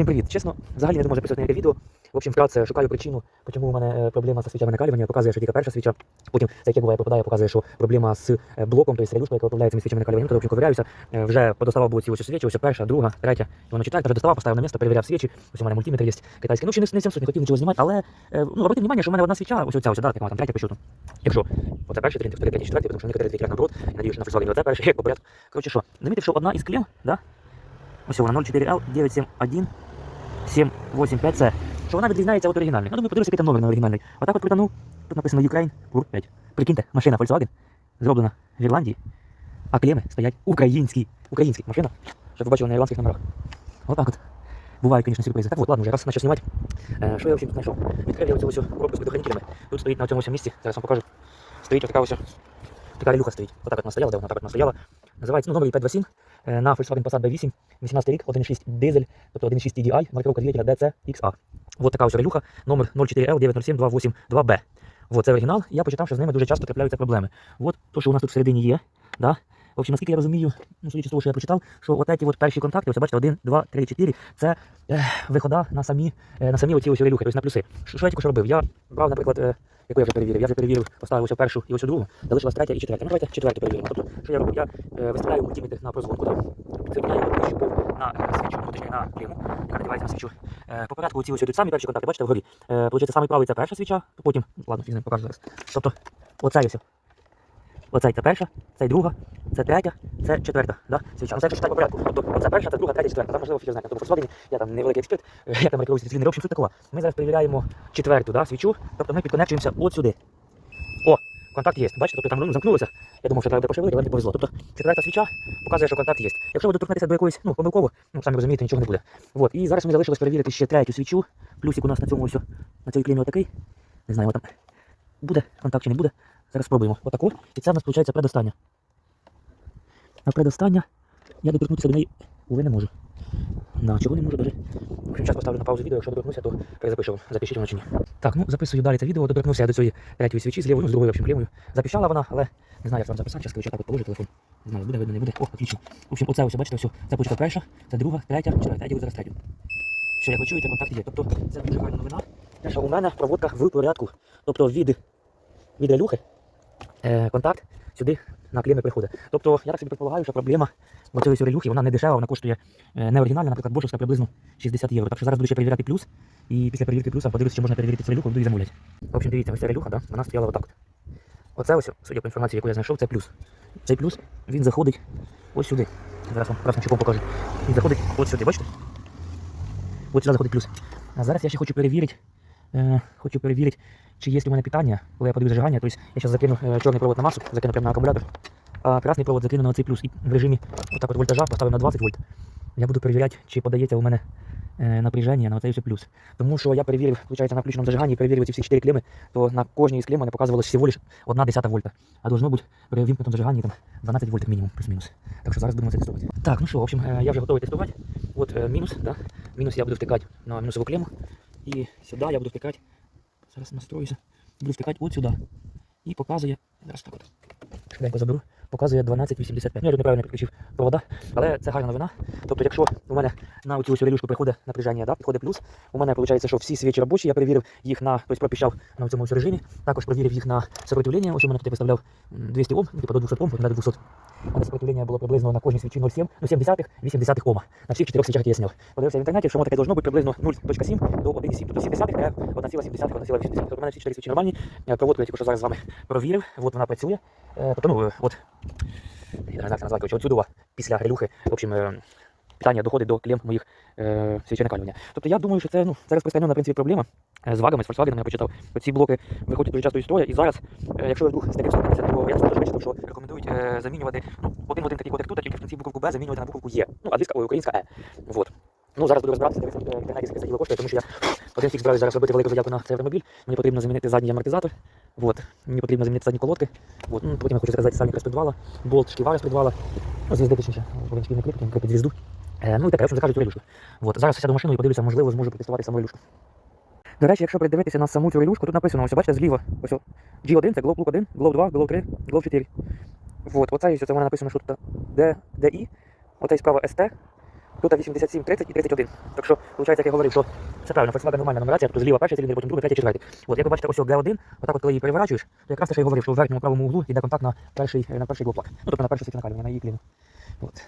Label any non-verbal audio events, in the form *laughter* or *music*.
Всім привіт. Чесно, взагалі не думав записувати ніяке відео. В общем, вкратце шукаю причину, чому у мене е, проблема з свічами накалювання. Показує, що тільки перша свіча. Потім це яке буває, попадає, показує, що проблема з е, блоком, тобто релюшка, яка управляє цими свічами накалювання. Ну, в общем, ковиряюся. Е, Вже подоставав було ці ось свічі, ось перша, друга, третя, і воно четверта, вже доставав, поставив на місце, перевіряв свічі. Ось у мене мультиметр є китайський. Ну, ще не, не 700, не хотів нічого знімати, але ну, обратіть увагу, що у мене одна свіча, ось оця, ось, да, така там третя по счету. Якщо оце перший, вторий, третій, четвертий, тому що вони катери третій наоборот, я надію, що на Volkswagen оце перший, як по порядку. Коротше, що, замітив, що одна із клем, да? Ось вона 04L 971 785 c що вона відрізняється від оригінальної. Ну, думаю, подивлюся, який там номер на оригінальний. Отак от притягнув. Тут написано Ukraine Pur 5. Прикиньте, машина Volkswagen, зроблена в Ірландії, а клеми стоять українські. Українські машина, щоб ви бачили на ірландських номерах. Отак от. Бувають, звісно, сюрпризи. Так от, ладно, вже раз почав знімати. Е, що я взагалі тут знайшов? Відкрив я оцю ось коробку з предохранителями. Тут стоїть на цьому місці, зараз вам покажу. Стоїть отака ось така релюха стоїть. Отак от вона стояла, де вона так от вона стояла. Називається, ну, номер 527 е, на Volkswagen Passat B8, 18 рік, 1.6 дизель, тобто 1.6 TDI, маркировка двигателя DCXA. Вот така ось релюха, номер 04L 907282 b Вот це оригінал. Я почитав, що з ними дуже часто трапляються проблеми. От то, що у нас тут всередині є. Да? В общем, наскільки я розумію, ну, судячи з того, що я прочитав, що от ці от перші контакти, ось бачите, 1, 2, 3, 4, це е, вихода на самі, е, на самі оці ось релюхи, тобто на плюси. Що, що я тільки що робив? Я брав, наприклад, е, яку я вже перевірив. Я вже перевірив, поставив ось першу і ось другу, залишилась третя і четверта. Ну, давайте четверту перевіримо. Тобто, що я робив? Я е, виставляю мультиметр на прозвонку, да? підсоединяю його щупов на е, свічу, ну, точніше на кліму, яка надівається на свічу. Е, по порядку ці ось йдуть самі перші контакти, бачите, вгорі. Е, получається, самий правий це перша свіча, потім, ладно, фіг з покажу зараз. Тобто, оце ось. Оцей це перша, це друга, це третя, це четверта. Да? Свіча. Ну, це якщо читати по порядку. Тобто оце перша, це друга, третя, четверта. Там можливо фіг. Тобто в Volkswagen я там невеликий експерт, *laughs* як там рекомендується цивільний. В общем, суть такова. Ми зараз перевіряємо четверту да, свічу, тобто ми підконекчуємося от сюди. О, контакт є. Бачите, тобто там ну, замкнулося. Я думав, що треба буде пошевелити, але мені повезло. Тобто четверта свіча показує, що контакт є. Якщо ви доторкнетеся до якоїсь, ну, помилково, ну, самі розумієте, нічого не буде. От. І зараз мені залишилось перевірити ще третю свічу. Плюсик у нас на цьому ось, на цій кліні отакий. Не знаю, там буде контакт чи не буде. Зараз спробуємо. Отаку. І це в нас виходить предостання. А предостання я доторкнутися до неї, уве не можу. Да, чого не можу даже. В общем, час поставлю на паузу відео, якщо доторкнуся, то перезапишу, запишіть воно чи ні. Так, ну записую далі це відео, доторкнувся я до цієї третьої свічі з лівою, ну, з другою, в общем, клемою. Запіщала вона, але не знаю, як вам записати, зараз я так от положу телефон. Не знаю, буде, видно, не буде. О, отлично. В общем, оце ось, бачите, все. Це почта перша, це друга, третя, четверта, я зараз третю. Все, як ви чуєте, контакт є. Тобто це дуже гарна новина. Те, що у мене проводка в порядку. Тобто від, від релюхи контакт сюди на клеми приходить. Тобто, я так собі предполагаю, що проблема цієї релюхи, вона не дешева, вона коштує е, не оригінальна, наприклад, бошовська приблизно 60 євро. Так що зараз буду ще перевіряти плюс, і після перевірки плюса подивлюся, чи можна перевірити цю релюху, буду її замовляти. В общем, дивіться, ось ця да, вона стояла отак. Оце ось, судя по інформації, яку я знайшов, це плюс. Цей плюс, він заходить ось сюди. Зараз вам красним покажу. Він заходить ось сюди, бачите? Ось сюди заходить плюс. А зараз я ще хочу перевірити, е, хочу перевірити, чи є у мене питання, коли я подаю зажигання. Тобто я зараз закину е, чорний провод на масу, закину прямо на акумулятор, а красний провод закину на цей плюс. І в режимі отак от вольтажа поставив на 20 вольт. Я буду перевіряти, чи подається у мене е, напряження на цей плюс. Тому що я перевірив, виходить, на включеному зажиганні, перевірив ці всі 4 клеми, то на кожній із клем мене показувалось всього лиш 1 десята вольта. А должно бути при вімкнутому зажиганні там 12 вольт мінімум, плюс-мінус. Так що зараз будемо це тестувати. Так, ну що, в общем, е, я вже готовий тестувати. От мінус, да? мінус я буду втикати на мінусову клему. І сюди я буду втикати. Зараз настроюся. Буду втикати от сюди. І показує. Зараз так от. Швиденько заберу. Показує 12,85. Ну, я неправильно підключив провода, але це гарна новина. Тобто, якщо у мене на цю ось релюшку приходить напряження, да, приходить плюс, у мене виходить, що всі свічі робочі, я перевірив їх на, тобто пропіщав на цьому ось режимі, також перевірив їх на сопротивлення. Ось у мене тут я виставляв 200 Ом, типу до 200 Ом, до 200. Мене сопротивлення було приблизно на кожній свічі 0,7, ну 7 десятих, 8 десятих Ома. На всіх чотирьох свічах, зняв. Подивився в інтернеті, що воно таке должно бути приблизно 0,7 до 1,7. Тобто 7 десятих, це 1,7, 1,8. Тобто у мене всі чотири свічі нормальні. Проводку я тільки що зараз з вами провірив, от вона працює. Е, Тобто, ну, е, от, я не знаю, як назвати, коротше, отсюди після релюхи, в общем, е, питання доходить до клем моїх е, свічей. Тобто я думаю, що це, ну, розпространена, в принципі, проблема е, з вагами, з Volkswagen, я почитав. Оці блоки виходять дуже часто із строя, і зараз, е, якщо ви вдруг з таким стикнеться, то я теж вичитав, що рекомендують е, замінювати ну, один в один такий код, як тут, а тільки в кінці буковку Б замінювати на буковку Є. Ну, англійська, ой, українська Е. Вот. Ну, зараз буду розбиратися, дивитися в інтернеті, скільки це діло коштує, тому що я *sniffs* один фікс збираюся зараз робити велику заявку на цей автомобіль. Мені потрібно замінити задній амортизатор. Вот. Мені потрібно замінити задні колодки. Вот. Ну, потім я хочу заказати сальник з підвала, болт шківари з підвала. Ну, звізди точніше, один шкільний кліп, потім кріпить звізду. Е, ну і таке, я закажу цю релюшку. Вот. Зараз сяду в машину і подивлюся, можливо, зможу протестувати саму релюшку. До речі, якщо придивитися на саму цю релюшку, тут написано, ось бачите, зліва, ось о, G1, це Glow Look 1, Glow 2, Glow 3, Glow 4. Вот, оце, ось, це в написано, що тут D, DI, оце справа ST, Тут 87, 30 і 31. Так що, виходить, як я говорив, що все правильно, Volkswagen нормальна нумерація, тут зліва перший циліндр, потім другий, третій, четвертий. От, як ви бачите, ось G1, отак от коли її переворачуєш, то якраз те, що я говорив, що в верхньому правому углу йде контакт на перший, на перший блок. Ну, тобто на першу свічу накалювання, на її кліну. От.